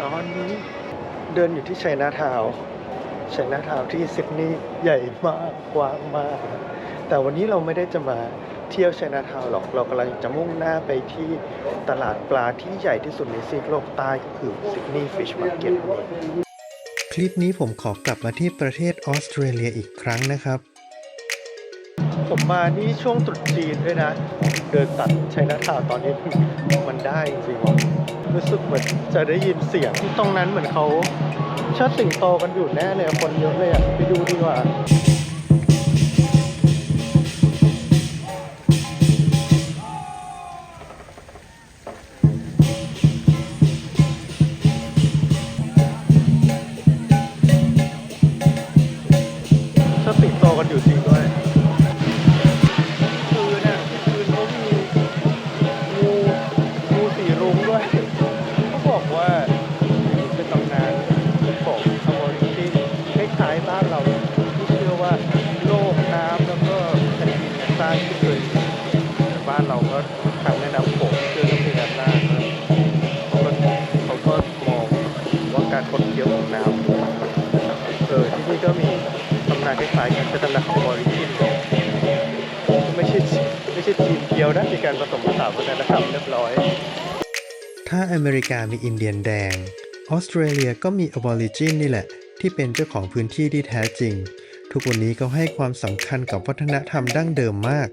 ตอนนี้เดินอยู่ที่ชัยนาทาวน์ชัยนาทาวน์ที่ซิดนีย์ใหญ่มากกว้างมาก แต่วันนี้เราไม่ได้จะมาเที่ยวชัยนาทาวน์หรอก เรากำลังจะมุ่งหน้าไปที่ตลาดปลาที่ใหญ่ที่สุดในซีกโลกใต้ก็คือซิดนีย์ฟิชมาร์เก็ตคลิปนี้ผมขอกลับมาที่ประเทศออสเตรเลียอีกครั้งนะครับ ผมมานี่ช่วงตรุษจีนด้วยนะ เดินตัดชัยนาทาวตอนนี้มันได้จริงๆว่ะรู้สึกเหมือนจะได้ยินเสียงตรงนั้นเหมือนเขาเชิดสิงโตกันอยู่แน่เลยคนเยอะเลยอะไปดูดีกว่า เคี้ยวของน้ำเออที่นี่ก็มีตำนานคล้ายๆกันเป็นตำนานของอวอริจินไม่ใช่ไม่ใช่ทีมเดียวนะมีการผสมผสานวัฒนธรรมเรียบร้อย ถ้าอเมริกามีอินเดียนแดง ออสเตรเลียก็มีอบอริจินนี่แหละ ที่เป็นเจ้าของพื้นที่ที่แท้จริง ทุกวันนี้ก็ให้ความสำคัญกับวัฒนธรรมดั้งเดิมมาก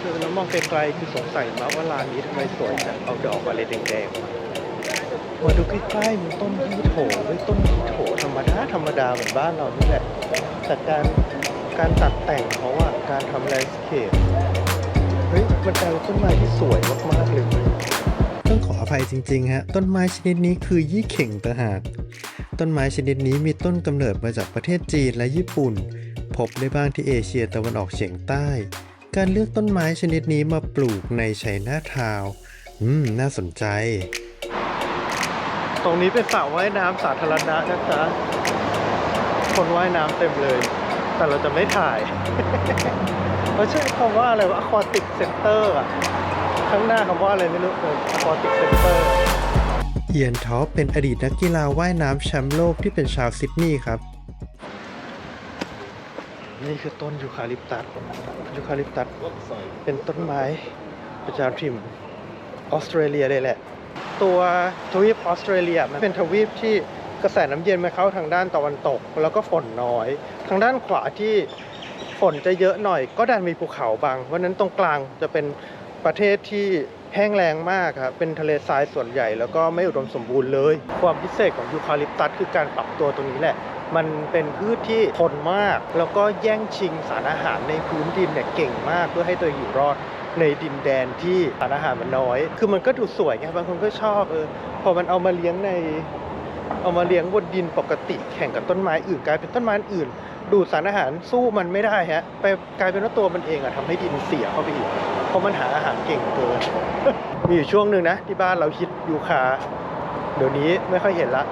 คือแล้วมองไกลๆคือสงสัยมาว่าร้านนี้ทำไมสวยจังเอาดอกอะไรแดงๆ มาดูใกล้ๆมีต้นยี่โถเว้ยต้นยี่โถธรรมดาธรรมดาเหมือนบ้านเรานี่แหละแต่การการตัดแต่งเขาอะการทำแลนด์สเคปเฮ้ยมันกลายเป็นต้นไม้ที่สวยมากๆเลยต้องขออภัยจริงๆฮะต้นไม้ชนิดนี้คือยี่เข่งต่างหากต้นไม้ชนิดนี้มีต้นกำเนิดมาจากประเทศจีนและญี่ปุ่น พบได้บ้างที่เอเชียตะวันออกเฉียงใต้ การเลือกต้นไม้ชนิดนี้มาปลูกในชัยนาทาวน์อืม น่าสนใจ ตรงนี้เป็นสระว่ายน้ำสาธารณะนะจ๊ะคนว่ายน้ำเต็มเลย แต่เราจะไม่ถ่ายเขาชื่อคำว่าอะไรวะ aquatic center อะข้างหน้าคำว่าอะไรไม่รู้เออ aquatic center เอียนท็อปเป็นอดีตนักกีฬาว่ายน้ำแชมป์โลกที่เป็นชาวซิดนีย์ครับ นี่คือต้นยูคาลิปตัสยูคาลิปตัสเป็นต้นไม้ประจำถิ่นออสเตรเลียเลยแหละ ตัวทวีปออสเตรเลียมันเป็นทวีปที่กระแสน้ำเย็นมันเข้าทางด้านตะวันตก แล้วก็ฝนน้อย ทางด้านขวาที่ฝนจะเยอะหน่อย ก็ดันมีภูเขาบางเพราะนั้นตรงกลางจะเป็นประเทศที่แห้งแล้งมากครับเป็นทะเลทรายส่วนใหญ่แล้วก็ไม่อุดมสมบูรณ์เลย ความพิเศษของยูคาลิปตัสคือการปรับตัวตรงนี้แหละ มันเป็นพืชที่ทนมาก แล้วก็แย่งชิงสารอาหารในพื้นดินเนี่ยเก่งมากเพื่อให้ตัวอยู่รอด ในดินแดนที่สารอาหารมันน้อย คือมันก็ดูสวยไงบางคนก็ชอบเออพอมันเอามาเลี้ยงใน เอามาเลี้ยงบนดินปกติแข่งกับต้นไม้อื่นกลายเป็นต้นไม้อื่น ดูดสารอาหารสู้มันไม่ได้ฮะไปกลายเป็นว่าตัวมันเองอะทำให้ดินเสียเข้าไปอีกเพราะมันหาอาหารเก่งเกินมีอยู่ช่วงหนึ่งนะ ที่บ้านเราฮิตยูคาเดี๋ยวนี้ไม่ค่อยเห็นละ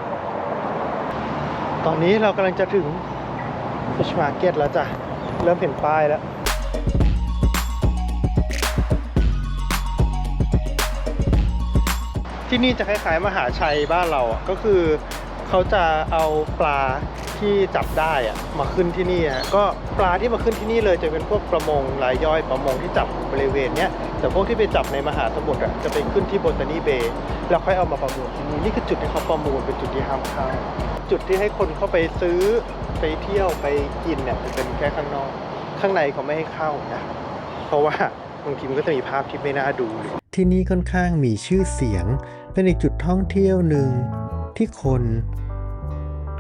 ตอนนี้เรากำลังจะถึง Fish Market แล้วจ้ะ เริ่มเห็นป้ายแล้ว ที่นี่จะคล้ายๆมหาชัยบ้านเราอะก็คือเขาจะเอาปลาที่จับได้อะมาขึ้นที่นี่ฮะก็ปลาที่มาขึ้นที่นี่เลยจะเป็นพวกประมงรายย่อยประมงที่จับบริเวณเนี้ยแต่พวกที่ไปจับในมหาสมุทรอะจะไปขึ้นที่โบตานีเบย์แล้วค่อยเอามาประมูลที่นี่นี่คือจุดที่เขาประมูลเป็นจุดที่ห้ามเข้าจุดที่ให้คนเข้าไปซื้อไปเที่ยวไปกินเนี่ยจะเป็นแค่ข้างนอก ข้างในเขาไม่ให้เข้านะเพราะว่าบางทีมันก็จะมีภาพที่ไม่น่าดู ที่นี่ค่อนข้างมีชื่อเสียง เป็นอีกจุดท่องเที่ยวหนึ่งที่คน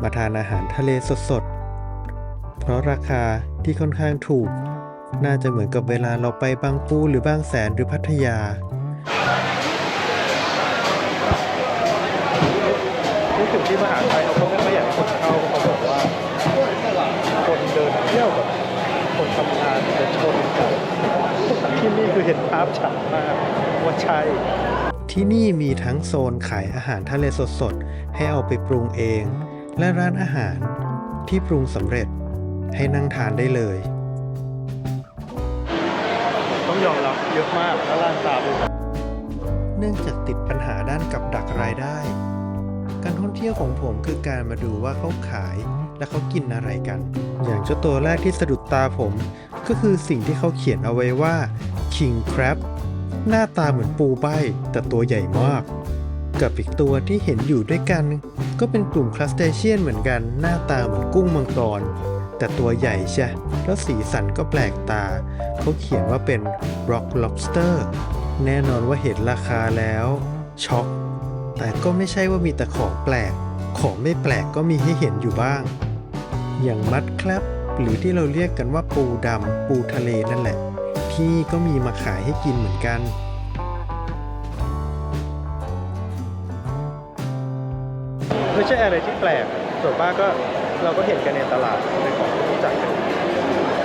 มาทานอาหารทะเลสดๆ เพราะราคาที่ค่อนข้างถูก น่าจะเหมือนกับเวลาเราไปบางปูหรือบางแสนหรือพัทยารู้สึกที่มหาชัยเขาไม่ค่อยอยากให้คนเข้าเพราะเขาบอกว่าคนเดินเที่ยวกับคนทำงานจะชนกัน ที่นี่คือเห็นภาพชัดมากว่าใช่ที่นี่มีทั้งโซนขายอาหารทะเลสดๆ ให้เอาไปปรุงเอง และร้านอาหารที่ปรุงสำเร็จให้นั่งทานได้เลย ต้องยอมรับเยอะมากแล้วร้านตาเป็นเนื่องจากติดปัญหาด้านกับดักรายได้ การท่องเที่ยวของผมคือการมาดูว่าเขาขายและเขากินอะไรกัน อย่างเจ้าตัวแรกที่สะดุดตาผม ก็คือสิ่งที่เขาเขียนเอาไว้ว่า King Crab หน้าตาเหมือนปูใบแต่ตัวใหญ่มาก กับอีกตัวที่เห็นอยู่ด้วยกัน ก็เป็นกลุ่มคลาสเตเชียนเหมือนกัน หน้าตาเหมือนกุ้งมังกร แต่ตัวใหญ่ใช่แล้วสีสันก็แปลกตา เขาเขียนว่าเป็น Rock Lobster แน่นอนว่าเห็นราคาแล้วช็อกแต่ก็ไม่ใช่ว่ามีแต่ของแปลก ของไม่แปลกก็มีให้เห็นอยู่บ้าง อย่างมัดแคลบหรือที่เราเรียกกันว่าปูดำปูทะเลนั่นแหละ ที่นี่ก็มีมาขายให้กินเหมือนกันไม่ใช่อะไรที่แปลกส่วนมากก็เราก็เห็นกันในตลาดเป็นของที่รู้จักกัน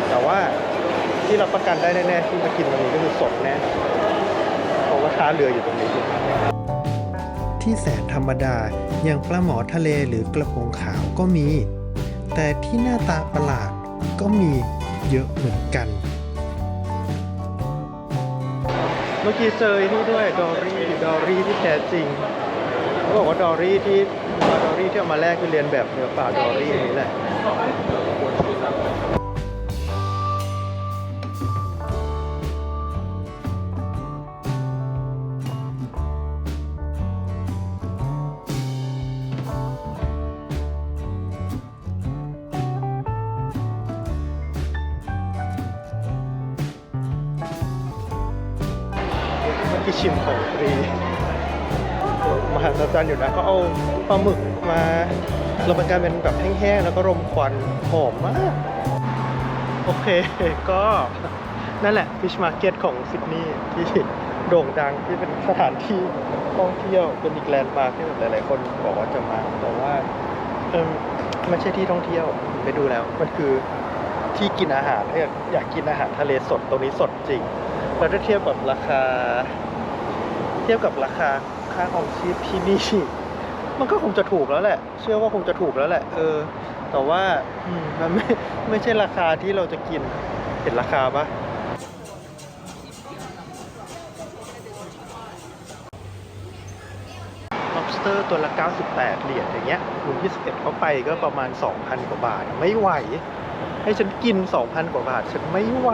แต่ว่าที่เราประกันได้แน่ๆที่มากินวันนี้ก็คือสดแน่เพราะว่าท่าเรืออยู่ตรงนี้ที่แสนธรรมดาอย่างปลาหมอทะเลหรือกระพงขาวก็มี แต่ที่หน้าตาประหลาดก็มีเยอะเหมือนกัน เมื่อกี้เจอที่ด้วยดอรี่ดอรี่ที่แท้จริงเขาบอกว่าดอรี่ที่ปลาดอรี่ที่เอามาแลกคือเรียนแบบเนื้อป่าดอรี่นี่แหละ คือกี้ชิมของฟรีมหัศจรรย์อยู่นะก็เอาปลาหมึกมาเราเป็นการเป็นแบบแห้งๆแล้วก็รมควันหอมมากโอเคก็นั่นแหละ Fish Market ของซิดนีย์ที่โด่งดังที่เป็นสถานที่ท่องเที่ยวเป็นอีกแลนด์มาร์คที่หลายๆคนบอกว่าจะมา แต่ว่าเออไม่ใช่ที่ท่องเที่ยวไปดูแล้วมันคือที่กินอาหารถ้าอยากกินอาหารทะเลสดตรงนี้สดจริงแล้วถ้าเทียบกับราคา เทียบกับราคาค่าของชีพที่นี่มันก็คงจะถูกแล้วแหละ เชื่อว่าคงจะถูกแล้วแหละ เออ แต่ว่ามมันไม่ไม่ใช่ราคาที่เราจะกิน เห็นราคาปะ lobster ตัวละ 98 เหรียญอย่างเงี้ยคูณ21 เข้าไปก็ประมาณ 2,000 กว่าบาท ไม่ไหว ให้ฉันกิน 2,000 กว่าบาท ฉันไม่ไหว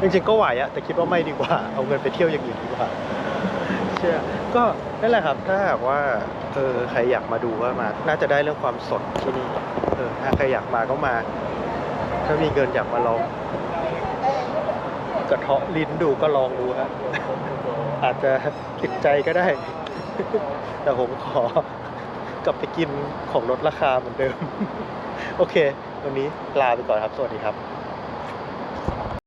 จริงๆก็ไหวอะแต่คิดว่าไม่ดีกว่า เอาเงินไปเที่ยวอย่างอื่นดีกว่าเชื่อก็นั่นแหละครับ ถ้าหากว่าเออใครอยากมาดูก็มา น่าจะได้เรื่องความสดที่นี่เออถ้าใครอยากมาก็มา ถ้ามีเงินอยากมาลองกระเทาะลิ้นดูก็ลองดูฮะอาจจะติดใจก็ได้ แต่ผมขอกลับไปกินของลดราคาเหมือนเดิม โอเค วันนี้ลาไปก่อนครับ สวัสดีครับ